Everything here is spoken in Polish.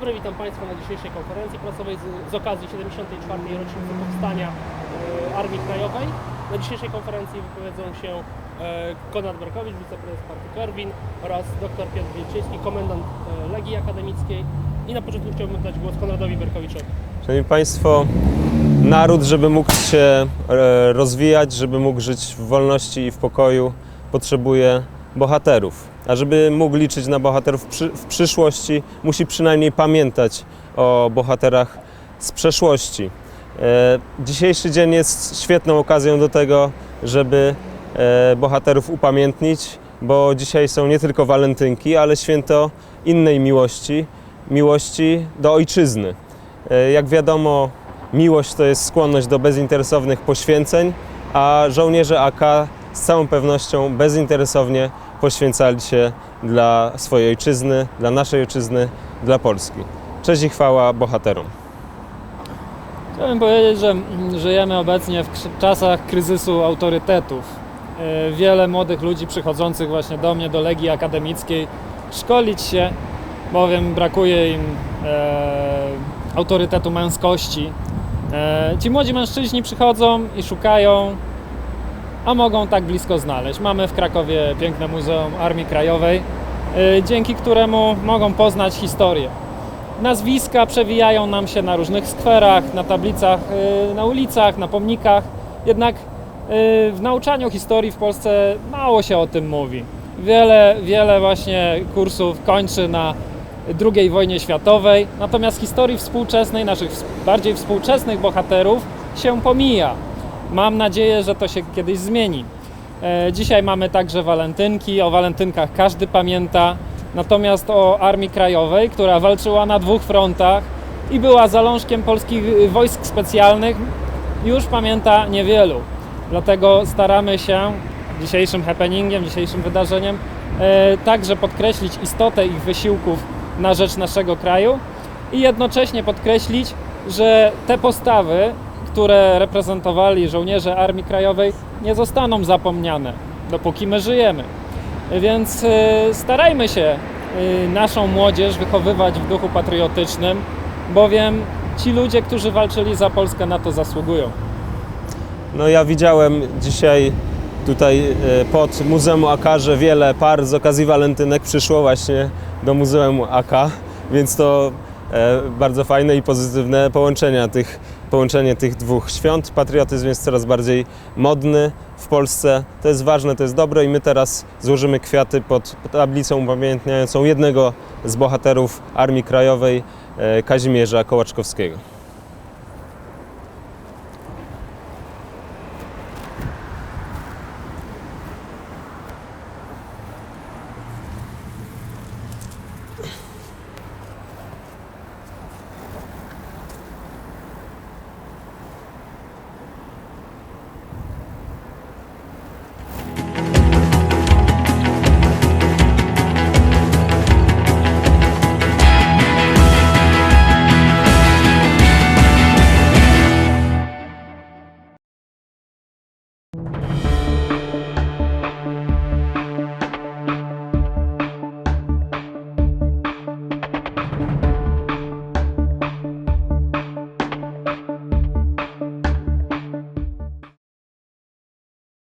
dobry, witam Państwa na dzisiejszej konferencji prasowej z, z okazji 74. rocznicy powstania e, Armii Krajowej. Na dzisiejszej konferencji wypowiedzą się e, Konrad Berkowicz, wiceprezes partii Korwin oraz dr Piotr Wilczyński, komendant e, Legii Akademickiej. I na początku chciałbym dać głos Konradowi Berkowiczowi. Szanowni Państwo, naród, żeby mógł się e, rozwijać, żeby mógł żyć w wolności i w pokoju, potrzebuje bohaterów. A żeby mógł liczyć na bohaterów w przyszłości, musi przynajmniej pamiętać o bohaterach z przeszłości. E, Dzisiejszy dzień jest świetną okazją do tego, żeby e, bohaterów upamiętnić, bo dzisiaj są nie tylko walentynki, ale święto innej miłości, miłości do ojczyzny. E, Jak wiadomo, miłość to jest skłonność do bezinteresownych poświęceń, a żołnierze AK z całą pewnością bezinteresownie poświęcali się dla swojej ojczyzny, dla naszej ojczyzny, dla Polski. Cześć i chwała bohaterom. Chciałbym powiedzieć, że mm, żyjemy obecnie w czasach kryzysu autorytetów. E, Wiele młodych ludzi przychodzących właśnie do mnie, do Legii Akademickiej, szkolić się, bowiem brakuje im e, autorytetu męskości. E, ci młodzi mężczyźni przychodzą i szukają, a mogą tak blisko znaleźć. Mamy w Krakowie piękne Muzeum Armii Krajowej, e, dzięki któremu mogą poznać historię. Nazwiska przewijają nam się na różnych skwerach, na tablicach, y, na ulicach, na pomnikach. Jednak y, w nauczaniu historii w Polsce mało się o tym mówi. Wiele, wiele właśnie kursów kończy na II wojnie światowej, natomiast historii współczesnej, naszych bardziej współczesnych bohaterów się pomija. Mam nadzieję, że to się kiedyś zmieni. E, Dzisiaj mamy także walentynki, o walentynkach każdy pamięta. Natomiast o Armii Krajowej, która walczyła na dwóch frontach i była zalążkiem polskich wojsk specjalnych, już pamięta niewielu. Dlatego staramy się dzisiejszym happeningiem, dzisiejszym wydarzeniem e, także podkreślić istotę ich wysiłków na rzecz naszego kraju i jednocześnie podkreślić, że te postawy, które reprezentowali żołnierze Armii Krajowej, nie zostaną zapomniane, dopóki my żyjemy. Więc y, starajmy się y, naszą młodzież wychowywać w duchu patriotycznym, bowiem ci ludzie, którzy walczyli za Polskę, na to zasługują. No ja widziałem dzisiaj tutaj e, pod Muzeum AK, że wiele par z okazji walentynek przyszło właśnie do Muzeum AK, więc to e, bardzo fajne i pozytywne połączenia tych, połączenie tych dwóch świąt. Patriotyzm jest coraz bardziej modny w Polsce. To jest ważne, to jest dobre i my teraz złożymy kwiaty pod tablicą upamiętniającą jednego z bohaterów Armii Krajowej, e, Kazimierza Kołaczkowskiego.